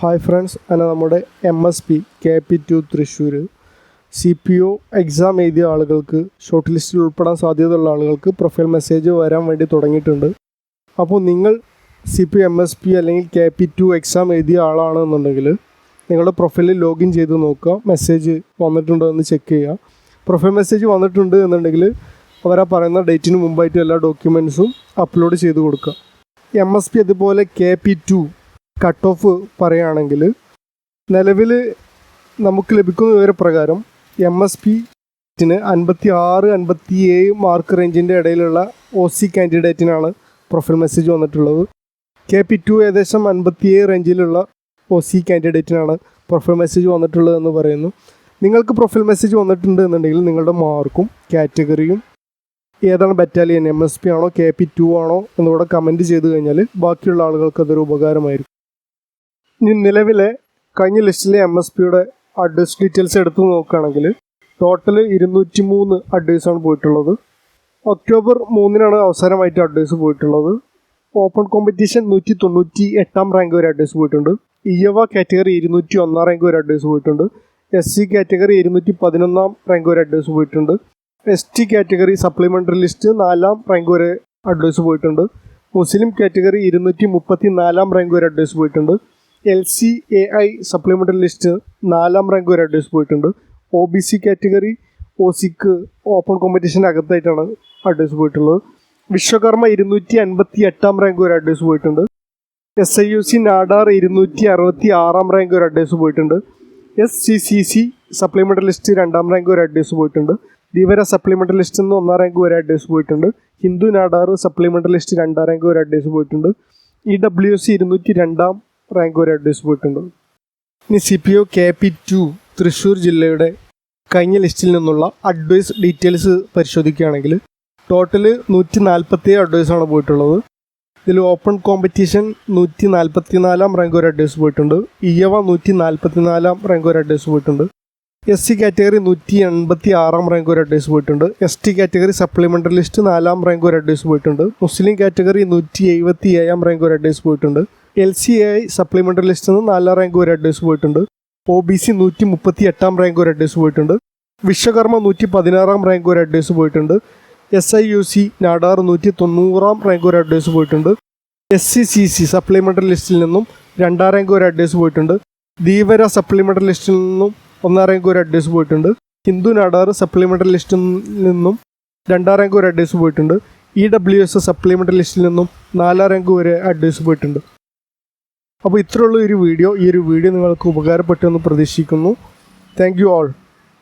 Hi friends അങ്ങനെ നമ്മുടെ M S P K P two Thrissur C P O exam എഴുതിയ ആളുകൾക്ക് short ലിസ്റ്റിൽ ഉൾപ്പെടാൻ സാധ്യതയുള്ള ആളുകൾക്ക് പ്രൊഫൈൽ മെസ്സേജ് വരാൻ വേണ്ടി തുടങ്ങിയിട്ടുണ്ട്. അപ്പോൾ നിങ്ങൾ C P M S P അല്ലെങ്കിൽ കെ പി ടു എക്സാം എഴുതിയ ആളാണെന്നുണ്ടെങ്കിൽ നിങ്ങളുടെ പ്രൊഫൈലിൽ ലോഗിൻ ചെയ്ത് നോക്കുക മെസ്സേജ് വന്നിട്ടുണ്ടോ എന്ന് ചെക്ക് ചെയ്യുക. പ്രൊഫൈൽ മെസ്സേജ് വന്നിട്ടുണ്ട് എന്നുണ്ടെങ്കിൽ അവരാ പറയുന്ന ഡേറ്റിന് മുമ്പായിട്ട് എല്ലാ ഡോക്യുമെൻസും അപ്ലോഡ് ചെയ്ത് കൊടുക്കുക. എം എസ് പി അതുപോലെ K P two cut off പറയുകയാണെങ്കിൽ നിലവിൽ നമുക്ക് ലഭിക്കുന്ന വിവരപ്രകാരം എം എസ് പിന് അൻപത്തി ആറ് അൻപത്തി ഏഴ് മാർക്ക് റേഞ്ചിന്റെ ഇടയിലുള്ള ഒ സി കാൻഡിഡേറ്റിനാണ് പ്രൊഫൈൽ മെസ്സേജ് വന്നിട്ടുള്ളത്. കെ പി ടു ഏകദേശം അൻപത്തിയേഴ് റേഞ്ചിലുള്ള ഒ സി കാൻഡിഡേറ്റിനാണ് പ്രൊഫൈൽ മെസ്സേജ് വന്നിട്ടുള്ളത് എന്ന് പറയുന്നു. നിങ്ങൾക്ക് പ്രൊഫൈൽ മെസ്സേജ് വന്നിട്ടുണ്ട് എന്നുണ്ടെങ്കിൽ നിങ്ങളുടെ മാർക്കും കാറ്റഗറിയും ഏതാണ് ബറ്റാലിയൻ എം എസ് പി ആണോ കെ പി ടു ആണോ എന്നിവിടെ കമന്റ് ചെയ്ത് കഴിഞ്ഞാൽ ബാക്കിയുള്ള ആളുകൾക്ക് അതൊരു ഉപകാരമായിരിക്കും. നിലവിലെ കഴിഞ്ഞ ലിസ്റ്റിലെ എം എസ് പിയുടെ അഡ്വൈസ് ഡീറ്റെയിൽസ് എടുത്ത് നോക്കുകയാണെങ്കിൽ ടോട്ടൽ ഇരുന്നൂറ്റി മൂന്ന് അഡ്വൈസാണ് പോയിട്ടുള്ളത്. ഒക്ടോബർ മൂന്നിനാണ് അവസാനമായിട്ട് അഡ്വൈസ് പോയിട്ടുള്ളത്. ഓപ്പൺ കോമ്പറ്റീഷൻ നൂറ്റി തൊണ്ണൂറ്റി എട്ടാം റാങ്ക് വരെ അഡ്വൈസ് പോയിട്ടുണ്ട്. ഇയവ കാറ്റഗറി ഇരുന്നൂറ്റി ഒന്നാം റാങ്ക് വരെ അഡ്വൈസ് പോയിട്ടുണ്ട്. എസ് സി കാറ്റഗറി ഇരുന്നൂറ്റി പതിനൊന്നാം റാങ്ക് വരെ അഡ്വൈസ് പോയിട്ടുണ്ട്. S T category supplementary list നാലാം റാങ്ക് വരെ അഡ്വൈസ് പോയിട്ടുണ്ട്. മുസ്ലിം കാറ്റഗറി ഇരുന്നൂറ്റി മുപ്പത്തി നാലാം റാങ്ക് വരെ അഡ്വൈസ് പോയിട്ടുണ്ട്. L C A I supplementary list നാലാം റാങ്ക് വരെ അഡ്വൈസ് പോയിട്ടുണ്ട്. O B C category O സിക്ക് ഓപ്പൺ കോമ്പറ്റീഷന്റെ അകത്തായിട്ടാണ് അഡ്വൈസ് പോയിട്ടുള്ളത്. വിശ്വകർമ്മ ഇരുന്നൂറ്റി അൻപത്തി എട്ടാം റാങ്ക് വരെ അഡ്വൈസ് പോയിട്ടുണ്ട്. S I U C Nadar ഇരുന്നൂറ്റി അറുപത്തി ആറാം റാങ്ക് വരെ അഡ്വൈസ് പോയിട്ടുണ്ട്. S C C C supplementary list രണ്ടാം റാങ്ക് വരെ അഡ്വൈസ് പോയിട്ടുണ്ട്. ധീവര സപ്ലിമെന്ററി ലിസ്റ്റ് നിന്ന് ഒന്നാം റാങ്ക് വരെ അഡ്വൈസ് പോയിട്ടുണ്ട്. ഹിന്ദു നാഡാർ സപ്ലിമെന്ററി ലിസ്റ്റ് രണ്ടാം റാങ്ക് വരെ അഡ്വൈസ് പോയിട്ടുണ്ട്. ഇ ഡബ്ല്യു സി ഇരുന്നൂറ്റി രണ്ടാം റാങ്ക് വരെ അഡ്വൈസ് പോയിട്ടുണ്ട്. ഇനി C P O K P two Thrissur ജില്ലയുടെ കഴിഞ്ഞ ലിസ്റ്റിൽ നിന്നുള്ള അഡ്വൈസ് ഡീറ്റെയിൽസ് പരിശോധിക്കുകയാണെങ്കിൽ ടോട്ടൽ നൂറ്റി നാൽപ്പത്തി അഡ്വൈസാണ് പോയിട്ടുള്ളത്. ഇതിൽ ഓപ്പൺ കോമ്പറ്റീഷൻ നൂറ്റി നാൽപ്പത്തി നാലാം റാങ്ക് വരെ അഡ്വൈസ് പോയിട്ടുണ്ട്. ഇയവ നൂറ്റി നാൽപ്പത്തി നാലാം റാങ്ക് വരെ അഡ്വൈസ് പോയിട്ടുണ്ട്. എസ് സി കാറ്റഗറി നൂറ്റി എൺപത്തി ആറാം റാങ്ക് വരെ അഡ്വൈസ് പോയിട്ടുണ്ട്. S T category supplementary list നാലാം റാങ്ക് വരെ അഡ്വൈസ് പോയിട്ടുണ്ട്. മുസ്ലിം കാറ്റഗറി നൂറ്റി എഴുപത്തി ഏഴാം റാങ്ക് വരെ അഡ്വൈസ് പോയിട്ടുണ്ട്. എൽ സി ഐ സപ്ലിമെന്ററി ലിസ്റ്റിൽ നിന്ന് നാലാം റാങ്ക് വരെ അഡ്വൈസ് പോയിട്ടുണ്ട്. ഒ ബി സി നൂറ്റി മുപ്പത്തി എട്ടാം റാങ്ക് വരെ അഡ്വൈസ് പോയിട്ടുണ്ട്. വിശ്വകർമ്മ നൂറ്റി പതിനാറാം റാങ്ക് വരെ അഡ്വൈസ് പോയിട്ടുണ്ട്. S I U C Nadar നൂറ്റി തൊണ്ണൂറാം റാങ്ക് വരെ അഡ്വൈസ് പോയിട്ടുണ്ട് S C C C supplementary ലിസ്റ്റിൽ നിന്നും രണ്ടാം റാങ്ക് വരെ അഡ്വൈസ് പോയിട്ടുണ്ട്. ധീവര സപ്ലിമെന്ററി ലിസ്റ്റിൽ നിന്നും ഒന്നാം റാങ്ക് വരെ അഡ്വൈസ് പോയിട്ടുണ്ട്. ഹിന്ദു നാടാർ സപ്ലിമെന്ററി ലിസ്റ്റിൽ നിന്നും രണ്ടാം റാങ്ക് വരെ അഡ്വൈസ് പോയിട്ടുണ്ട്. ഇ ഡബ്ല്യു എസ് സപ്ലിമെന്ററി ലിസ്റ്റിൽ നിന്നും നാലാം റാങ്ക് വരെ അഡ്വൈസ് പോയിട്ടുണ്ട്. അപ്പോൾ ഇത്രയുള്ള ഒരു വീഡിയോ ഈ ഒരു വീഡിയോ നിങ്ങൾക്ക് ഉപകാരപ്പെട്ടു എന്ന് പ്രതീക്ഷിക്കുന്നു. Thank you all